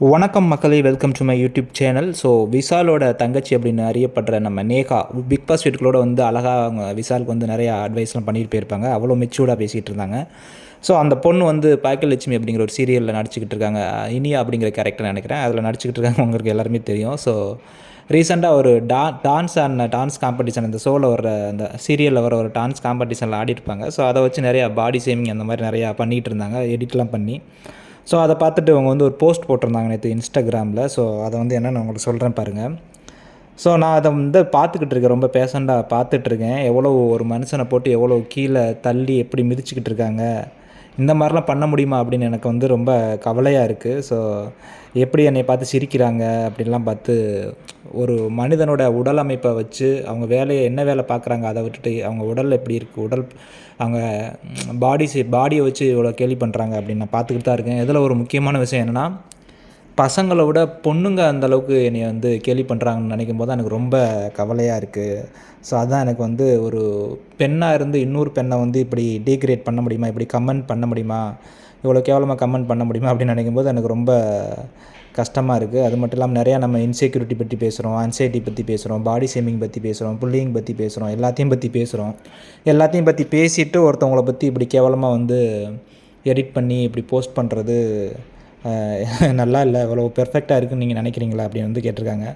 வணக்கம் மக்களே welcome to my YouTube channel so விசாலோட தங்கச்சி அப்படின்னு அறியப்படுற நம்ம நேகா பிக் பாஸ் வீட்டுகளோட வந்து அழகாக அவங்க விசாலுக்கு வந்து நிறையா அட்வைஸ்லாம் பண்ணிட்டு போயிருப்பாங்க. அவ்வளோ மெச்சூர்டாக பேசிகிட்டு இருந்தாங்க. ஸோ அந்த பொண்ணு வந்து பாக்கியலட்சுமி அப்படிங்கிற ஒரு சீரியலில் நடிச்சுக்கிட்டு இருக்காங்க. இனியா அப்படிங்கிற கேரக்டர் நினைக்கிறேன். அதில் நடிச்சுக்கிட்டு இருக்காங்க. உங்களுக்கு எல்லாருமே தெரியும். ஸோ ரீசெண்டாக ஒரு டா டான்ஸ் ஆன டான்ஸ் காம்படிஷன் இந்த ஷோவில் வர அந்த சீரியலில் வர ஒரு டான்ஸ் காம்படிஷனில் ஆடிருப்பாங்க ஸோ அதை வச்சு நிறையா பாடி சேவிங் அந்த மாதிரி நிறையா பண்ணிகிட்டு இருந்தாங்க. எடிட்லாம் பண்ணி. ஸோ அதை பார்த்துட்டு அவங்க வந்து ஒரு போஸ்ட் போட்டிருந்தாங்க நேற்று இன்ஸ்டாகிராமில் ஸோ அதை வந்து என்னென்னு உங்களுக்கு சொல்கிறேன் பாருங்கள் ஸோ நான் அதை வந்து பார்த்துக்கிட்டு இருக்கேன். ரொம்ப பேஷண்ட்டாக பார்த்துட்ருக்கேன் எவ்வளோ ஒரு மனுஷனை போட்டு எவ்வளோ கீழே தள்ளி எப்படி மிதிச்சுக்கிட்டு இருக்காங்க? இந்த மாதிரிலாம் பண்ண முடியுமா அப்படின்னு எனக்கு வந்து ரொம்ப கவலையாக இருக்குது ஸோ எப்படி என்னை பார்த்து சிரிக்கிறாங்க அப்படின்லாம் பார்த்து ஒரு மனிதனோட உடல் அமைப்பை வச்சு அவங்க வேலையை என்ன வேலை பார்க்குறாங்க அதை விட்டுட்டு அவங்க உடல் எப்படி இருக்குது உடல் அவங்க பாடி பாடியை வச்சு இவ்வளோ கேள்வி பண்ணுறாங்க அப்படின்னு நான் பார்த்துக்கிட்டு தான் இருக்கேன். இதில் ஒரு முக்கியமான விஷயம் என்னென்னா பசங்களை விட பொண்ணுங்க அந்த அளவுக்கு என்னை வந்து கேலி பண்ணுறாங்கன்னு நினைக்கும் போது எனக்கு ரொம்ப கவலையாக இருக்குது ஸோ அதுதான் எனக்கு வந்து ஒரு பெண்ணாக இருந்து இன்னொரு பெண்ணை வந்து இப்படி டீக்ரேட் பண்ண முடியுமா? இப்படி கமெண்ட் பண்ண முடியுமா? இவ்வளோ கேவலமாக கமெண்ட் பண்ண முடியுமா? அப்படின்னு நினைக்கும் போது எனக்கு ரொம்ப கஷ்டமாக இருக்குது அது மட்டும் இல்லாமல் நிறையா நம்ம இன்செக்யூரிட்டி பற்றி பேசுகிறோம் அன்சைட்டி பற்றி பேசுகிறோம் பாடி ஷேமிங் பற்றி பேசுகிறோம் புள்ளிங் பற்றி பேசுகிறோம் எல்லாத்தையும் பற்றி பேசுகிறோம் எல்லாத்தையும் பற்றி பேசிட்டு ஒருத்தவங்களை பற்றி இப்படி கேவலமாக வந்து எடிட் பண்ணி இப்படி போஸ்ட் பண்ணுறது நல்லா இல்லை இவ்வளோ பெர்ஃபெக்டாக இருக்குன்னு நீங்கள் நினைக்கிறீங்களா அப்படின்னு வந்து கேட்டிருக்காங்க.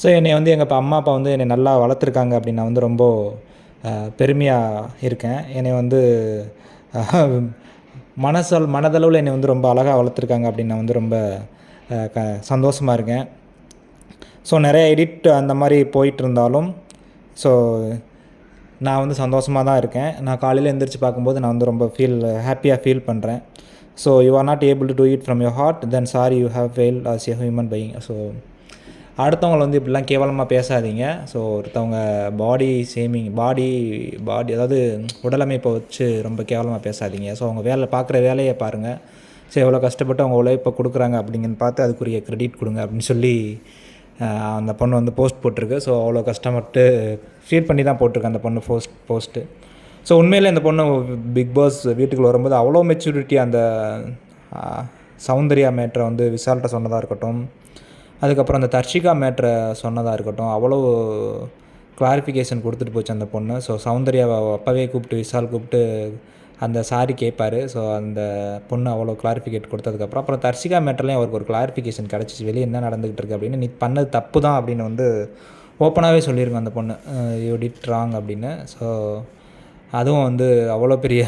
ஸோ என்னை வந்து எங்கள் அப்பா அம்மா அப்பா வந்து என்னை நல்லா வளர்த்துருக்காங்க அப்படின்னு நான் வந்து ரொம்ப பெருமையாக இருக்கேன். என்னை வந்து மனசல் மனதளவில் என்னை வந்து ரொம்ப அழகாக வளர்த்துருக்காங்க அப்படின்னு நான் வந்து ரொம்ப க சந்தோஷமாக இருக்கேன். ஸோ நிறைய எடிட் அந்த மாதிரி போயிட்டு இருந்தாலும் ஸோ நான் வந்து சந்தோஷமாக தான் இருக்கேன். நான் காலையில் எழுந்திரிச்சு பார்க்கும்போது நான் வந்து ரொம்ப ஃபீல் ஹாப்பியாக ஃபீல் பண்ணுறேன் so you are not able to do it from your heart then sorry you have fail as a human being so அடுத்தவங்களை வந்து இப்படிலாம் கேவலமாக பேசாதீங்க. ஸோ ஒருத்தவங்க பாடி சேமிங் பாடி பாடி அதாவது உடலமைப்பை வச்சு ரொம்ப கேவலமாக பேசாதீங்க. ஸோ அவங்க வேலை பார்க்குற வேலையை பாருங்கள் ஸோ எவ்வளோ கஷ்டப்பட்டு அவங்க உழைப்பை கொடுக்குறாங்க அப்படிங்கன்னு பார்த்து அதுக்குரிய க்ரெடிட் கொடுங்க அப்படின்னு சொல்லி அந்த பொண்ணு வந்து போஸ்ட் போட்டிருக்கு. ஸோ அவ்வளோ கஷ்டப்பட்டு ஃபீல் பண்ணி தான் போட்டிருக்கு அந்த பொண்ணு போஸ்ட் போஸ்ட்டு ஸோ உண்மையில் இந்த பொண்ணு பிக் பாஸ் வீட்டுக்குள்ள வரும்போது அவ்வளோ மெச்சூரிட்டி அந்த சௌந்தர்யா மேட்ரை வந்து விசால்கிட்ட சொன்னதாக இருக்கட்டும். அதுக்கப்புறம் அந்த தர்ஷிகா மேட்ரை சொன்னதாக இருக்கட்டும். அவ்வளோ கிளாரிஃபிகேஷன் கொடுத்துட்டு போச்சு அந்த பொண்ணு. ஸோ சௌந்தர்யாவை அப்போவே கூப்பிட்டு விசால் கூப்பிட்டு அந்த சாரி கேட்பார். ஸோ அந்த பொண்ணு அவ்வளோ கிளாரிஃபிகேட் கொடுத்ததுக்கப்புறம் அப்புறம் தர்ஷிகா மேட்டர்லேயும் அவருக்கு ஒரு கிளாரிஃபிகேஷன் கிடச்சிச்சு. வெளியே என்ன நடந்துகிட்டு இருக்கு அப்படின்னு நீ பண்ணது தப்பு தான் அப்படின்னு வந்து ஓப்பனாகவே சொல்லியிருக்கோம் அந்த பொண்ணு. யூ டிட் ராங் அப்படின்னு. ஸோ அதுவும் வந்து அவ்வளோ பெரிய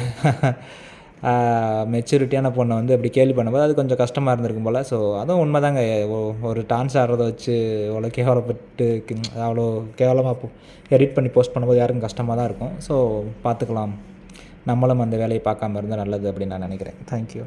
மெச்சூரிட்டியான பொண்ணை வந்து அப்படி கேள்வி பண்ணும்போது அது கொஞ்சம் கஷ்டமாக இருந்திருக்கும் போல். ஸோ அதுவும் உண்மை தாங்க ஒரு டான்ஸ் ஆடுறத வச்சு அவ்வளோ கேவலப்பட்டு அவ்வளோ கேவலமாக எடிட் பண்ணி போஸ்ட் பண்ணும்போது யாருக்கும் கஷ்டமாக தான் இருக்கும். ஸோ பார்த்துக்கலாம். நம்மளும் அந்த வேலையை பார்க்காம இருந்தால் நல்லது அப்படின்னு நான் நினைக்கிறேன். தேங்க்யூ